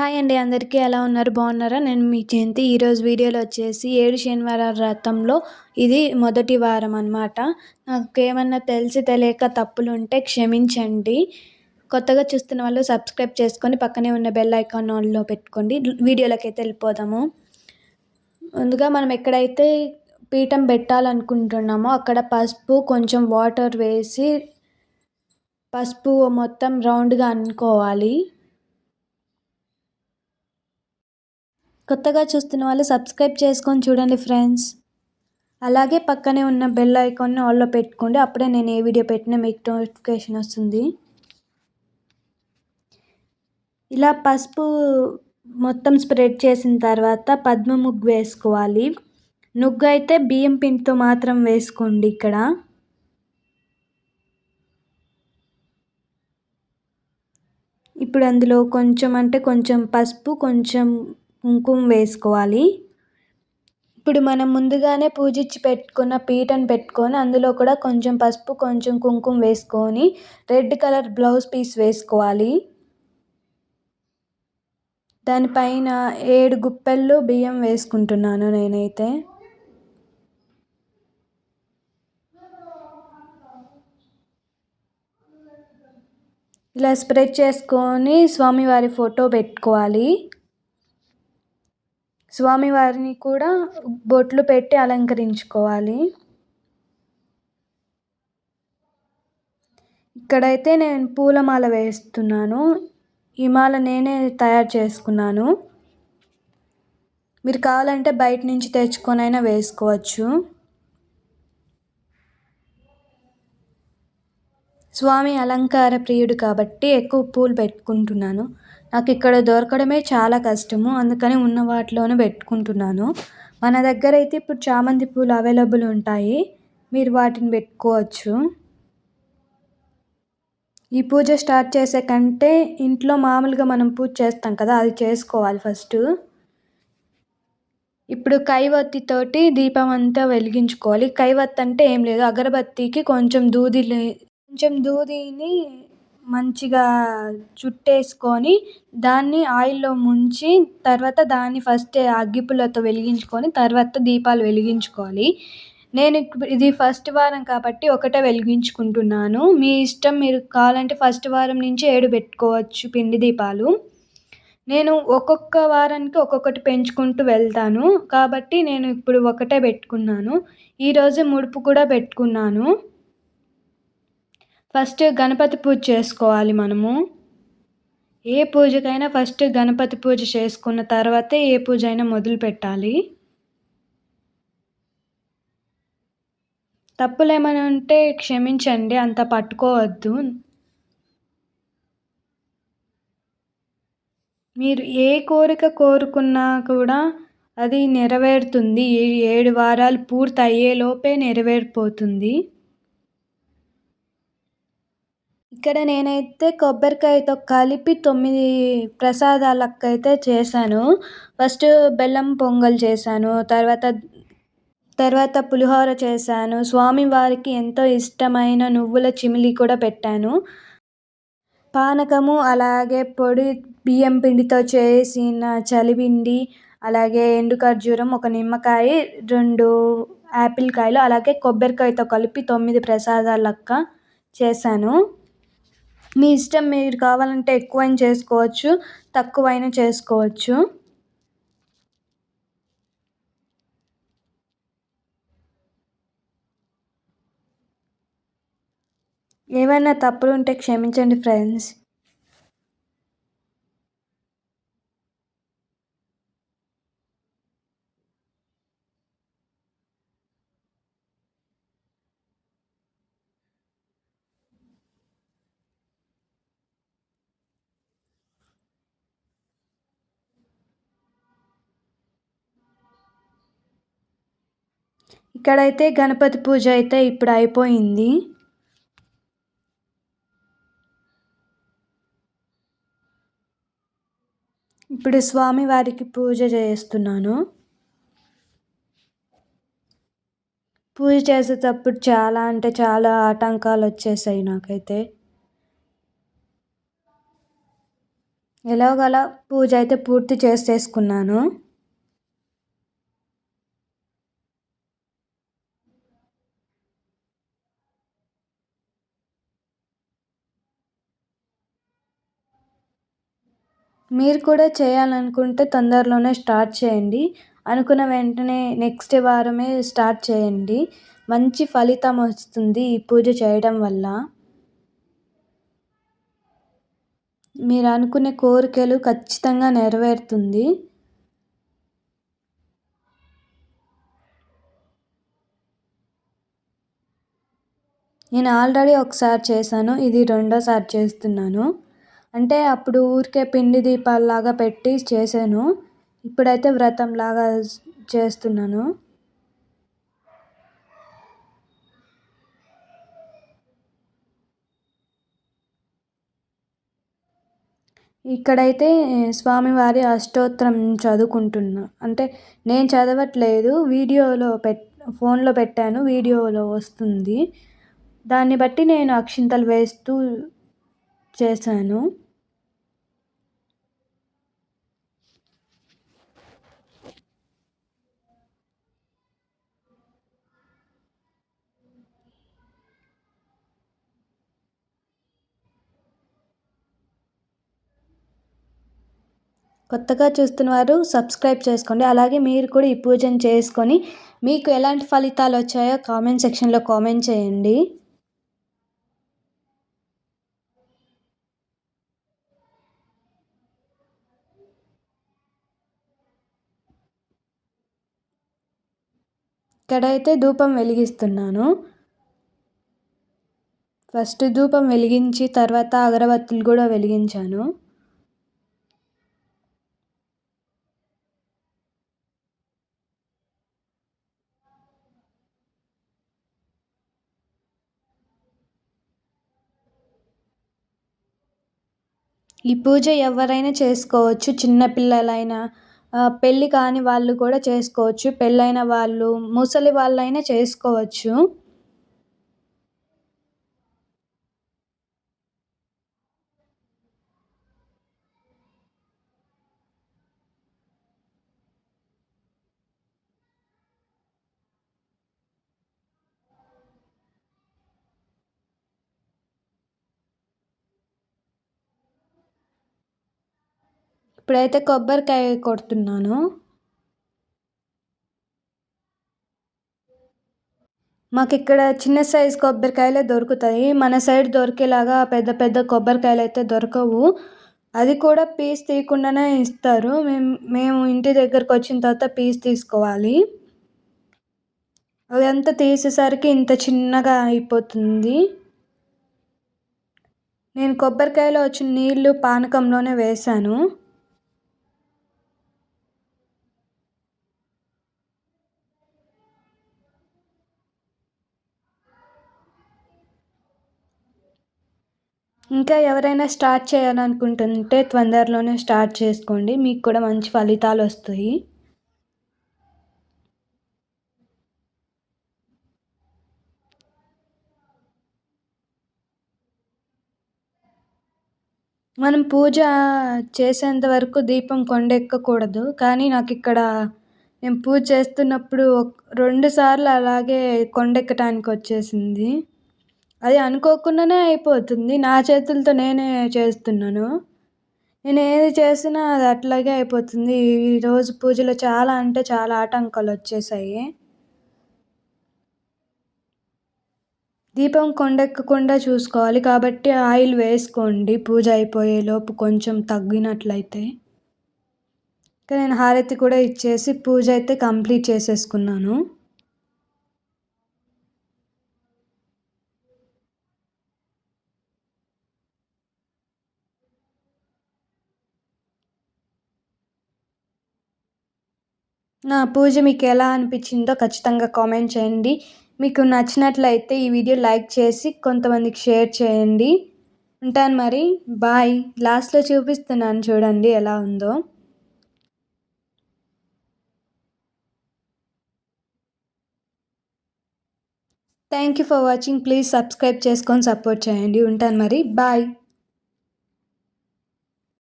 Hi అండి అందరికీ ఎలా ఉన్నారు? బాగున్నారా? నేను మీ జయంతి. ఈరోజు వీడియోలో వచ్చేసి ఏడు శనివారాల వ్రతంలో ఇది మొదటి వారం అనమాట నాకు ఏమన్నా తెలిసి తెలియక తప్పులు ఉంటే క్షమించండి. కొత్తగా చూస్తున్న వాళ్ళు సబ్స్క్రైబ్ చేసుకొని పక్కనే ఉన్న బెల్ ఐకాన్ ఆన్లో పెట్టుకోండి. వీడియోలోకి అయితే వెళ్ళిపోదాము. ముందుగా మనం ఎక్కడైతే పీఠం పెట్టాలనుకుంటున్నామో అక్కడ పసుపు కొంచెం వాటర్ వేసి పసుపు మొత్తం రౌండ్గా అనుకోవాలి. కొత్తగా చూస్తున్న వాళ్ళు సబ్స్క్రైబ్ చేసుకొని చూడండి ఫ్రెండ్స్. అలాగే పక్కనే ఉన్న బెల్ ఐకాన్ని ఆల్లో పెట్టుకోండి. అప్పుడే నేను ఏ వీడియో పెట్టినా మీకు నోటిఫికేషన్ వస్తుంది. ఇలా పసుపు మొత్తం స్ప్రెడ్ చేసిన తర్వాత పద్మ ముగ్గు వేసుకోవాలి. నుగ్గు అయితే బియ్యం పిండితో మాత్రం వేసుకోండి ఇక్కడ. ఇప్పుడు అందులో కొంచెం అంటే కొంచెం పసుపు కొంచెం కుంకుమ వేసుకోవాలి. ఇప్పుడు మనం ముందుగానే పూజించి పెట్టుకున్న పీటను పెట్టుకొని అందులో కూడా కొంచెం పసుపు కొంచెం కుంకుమ వేసుకొని రెడ్ కలర్ బ్లౌజ్ పీస్ వేసుకోవాలి. దానిపైన ఏడు గుప్పెళ్ళు బియ్యం వేసుకుంటున్నాను నేనైతే. ఇలా స్ప్రెడ్ చేసుకొని స్వామివారి ఫోటో పెట్టుకోవాలి. స్వామివారిని కూడా బొట్లు పెట్టి అలంకరించుకోవాలి. ఇక్కడైతే నేను పూలమాల వేస్తున్నాను. ఈ మాల నేనే తయారు చేసుకున్నాను. మీరు కావాలంటే బయట నుంచి తెచ్చుకొనైనా వేసుకోవచ్చు. స్వామి అలంకార ప్రియుడు కాబట్టి ఎక్కువ పూలు పెట్టుకుంటున్నాను. నాకు ఇక్కడ దొరకడమే చాలా కష్టము. అందుకని ఉన్న వాటిలోనే పెట్టుకుంటున్నాను. మన దగ్గర అయితే ఇప్పుడు చామంతి పూలు అవైలబుల్ ఉంటాయి. మీరు వాటిని పెట్టుకోవచ్చు. ఈ పూజ స్టార్ట్ చేసే కంటే ఇంట్లో మామూలుగా మనం పూజ చేస్తాం కదా అది చేసుకోవాలి ఫస్ట్. ఇప్పుడు కైవత్తితోటి దీపం అంతా వెలిగించుకోవాలి. కైవత్తి అంటే ఏం లేదు. అగరబత్తికి కొంచెం దూది కొంచెం దూదిని మంచిగా చుట్టేసుకొని దాన్ని ఆయిల్లో ముంచి తర్వాత దాన్ని ఫస్ట్ అగ్గిపుల్లతో వెలిగించుకొని తర్వాత దీపాలు వెలిగించుకోవాలి. నేను ఇది ఫస్ట్ వారం కాబట్టి ఒకటే వెలిగించుకుంటున్నాను. మీ ఇష్టం మీరు కావాలంటే ఫస్ట్ వారం నుంచి ఏడు పెట్టుకోవచ్చు పిండి దీపాలు. నేను ఒక్కొక్క వారానికి ఒక్కొక్కటి పెంచుకుంటూ వెళ్తాను. కాబట్టి నేను ఇప్పుడు ఒకటే పెట్టుకున్నాను. ఈరోజు ముడుపు కూడా పెట్టుకున్నాను. ఫస్ట్ గణపతి పూజ చేసుకోవాలి మనము. ఏ పూజకైనా ఫస్ట్ గణపతి పూజ చేసుకున్న తర్వాతే ఏ పూజ అయినా మొదలు పెట్టాలి. తప్పులు ఏమైనా ఉంటే క్షమించండి అంత పట్టుకోవద్దు. మీరు ఏ కోరిక కోరుకున్నా కూడా అది నెరవేరుతుంది. ఏడు వారాలు పూర్తి అయ్యేలోపే నెరవేరిపోతుంది. ఇక్కడ నేనైతే కొబ్బరికాయతో కలిపి తొమ్మిది ప్రసాదాలకైతే చేశాను. ఫస్ట్ బెల్లం పొంగల్ చేశాను. తర్వాత తర్వాత పులిహోర చేశాను. స్వామివారికి ఎంతో ఇష్టమైన నువ్వుల చిమిలి కూడా పెట్టాను. పానకము అలాగే పొడి బియ్యం పిండితో చేసిన చలిపిండి అలాగే ఎండు ఖర్జూరం ఒక నిమ్మకాయ రెండు యాపిల్ కాయలు అలాగే కొబ్బరికాయతో కలిపి తొమ్మిది ప్రసాదాలు లెక్క చేశాను. మీ ఇష్టం మీరు కావాలంటే ఎక్కువైనా చేసుకోవచ్చు తక్కువైనా చేసుకోవచ్చు. ఏమైనా తప్పులు ఉంటే క్షమించండి ఫ్రెండ్స్. ఇక్కడైతే గణపతి పూజ అయితే ఇప్పుడు అయిపోయింది. ఇప్పుడు స్వామివారికి పూజ చేస్తున్నాను. పూజ చేసేటప్పుడు చాలా అంటే చాలా ఆటంకాలు వచ్చేసాయి నాకైతే. ఎలాగల పూజ అయితే పూర్తి చేసేసుకున్నాను. మీరు కూడా చేయాలనుకుంటే తొందరలోనే స్టార్ట్ చేయండి. అనుకున్న వెంటనే నెక్స్ట్ వారమే స్టార్ట్ చేయండి. మంచి ఫలితం వస్తుంది ఈ పూజ చేయడం వల్ల. మీరు అనుకునే కోరికలు ఖచ్చితంగా నెరవేరుతుంది. నేను ఆల్రెడీ ఒకసారి చేశాను ఇది రెండోసారి చేస్తున్నాను. అంటే అప్పుడు ఊరికే పిండి దీపాల్లాగా పెట్టి చేశాను. ఇప్పుడైతే వ్రతంలాగా చేస్తున్నాను. ఇక్కడైతే స్వామివారి అష్టోత్తరం చదువుకుంటున్నా. అంటే నేను చదవట్లేదు వీడియోలో పెట్ ఫోన్లో పెట్టాను వీడియోలో వస్తుంది. దాన్ని బట్టి నేను అక్షింతలు వేస్తూ చేశాను. కొత్తగా చూస్తున్న వారు సబ్స్క్రైబ్ చేసుకోండి. అలాగే మీరు కూడా ఈ పూజను చేసుకొని మీకు ఎలాంటి ఫలితాలు వచ్చాయో కామెంట్ సెక్షన్లో కామెంట్ చేయండి. ఇక్కడైతే ధూపం వెలిగిస్తున్నాను. ఫస్ట్ ధూపం వెలిగించి తర్వాత అగరబత్తులు కూడా వెలిగించాను. ఈ పూజ ఎవరైనా చేసుకోవచ్చు చిన్నపిల్లలైనా పెళ్ళి కాని వాళ్ళు కూడా చేసుకోవచ్చు. పెళ్ళైన వాళ్ళు ముసలి వాళ్ళైనా చేసుకోవచ్చు. ఇప్పుడైతే కొబ్బరికాయ కొడుతున్నాను. మాకు ఇక్కడ చిన్న సైజ్ కొబ్బరికాయలే దొరుకుతాయి. మన సైడ్ దొరికేలాగా పెద్ద పెద్ద కొబ్బరికాయలు అయితే దొరకవు. అది కూడా పీస్ తీయకుండానే ఇస్తారు. మేము మేము ఇంటి దగ్గరకు వచ్చిన తర్వాత పీస్ తీసుకోవాలి. అదంతా తీసేసరికి ఇంత చిన్నగా అయిపోతుంది. నేను కొబ్బరికాయలో వచ్చిన నీళ్ళు పానకంలోనే వేశాను. ఇంకా ఎవరైనా స్టార్ట్ చేయాలనుకుంటుంటే తొందరలోనే స్టార్ట్ చేసుకోండి. మీకు కూడా మంచి ఫలితాలు వస్తాయి. మనం పూజ చేసేంత వరకు దీపం కొండెక్కకూడదు. కానీ నాకు ఇక్కడ నేను పూజ చేస్తున్నప్పుడు రెండు సార్లు అలాగే కొండెక్కటానికి వచ్చేసింది. అది అనుకోకుండానే అయిపోతుంది. నా చేతులతో నేనే చేస్తున్నాను. నేను ఏది చేసినా అది అట్లాగే అయిపోతుంది. ఈరోజు పూజలో చాలా అంటే చాలా ఆటంకాలు వచ్చేసాయి. దీపం కొండెక్కకుండా చూసుకోవాలి. కాబట్టి ఆయిల్ వేసుకోండి. పూజ అయిపోయేలోపు కొంచెం తగ్గినట్లయితే. ఇంకా నేను హారతి కూడా ఇచ్చేసి పూజ అయితే కంప్లీట్ చేసేసుకున్నాను. నా పూజ మీకు ఎలా అనిపించిందో ఖచ్చితంగా కామెంట్ చేయండి. మీకు నచ్చినట్లయితే ఈ వీడియో లైక్ చేసి కొంతమందికి షేర్ చేయండి. ఉంటాను మరి. బాయ్ లాస్ట్లో చూపిస్తున్నాను చూడండి ఎలా ఉందో. Thank you for watching please subscribe చేసుకొని సపోర్ట్ చేయండి. ఉంటాను మరి. బాయ్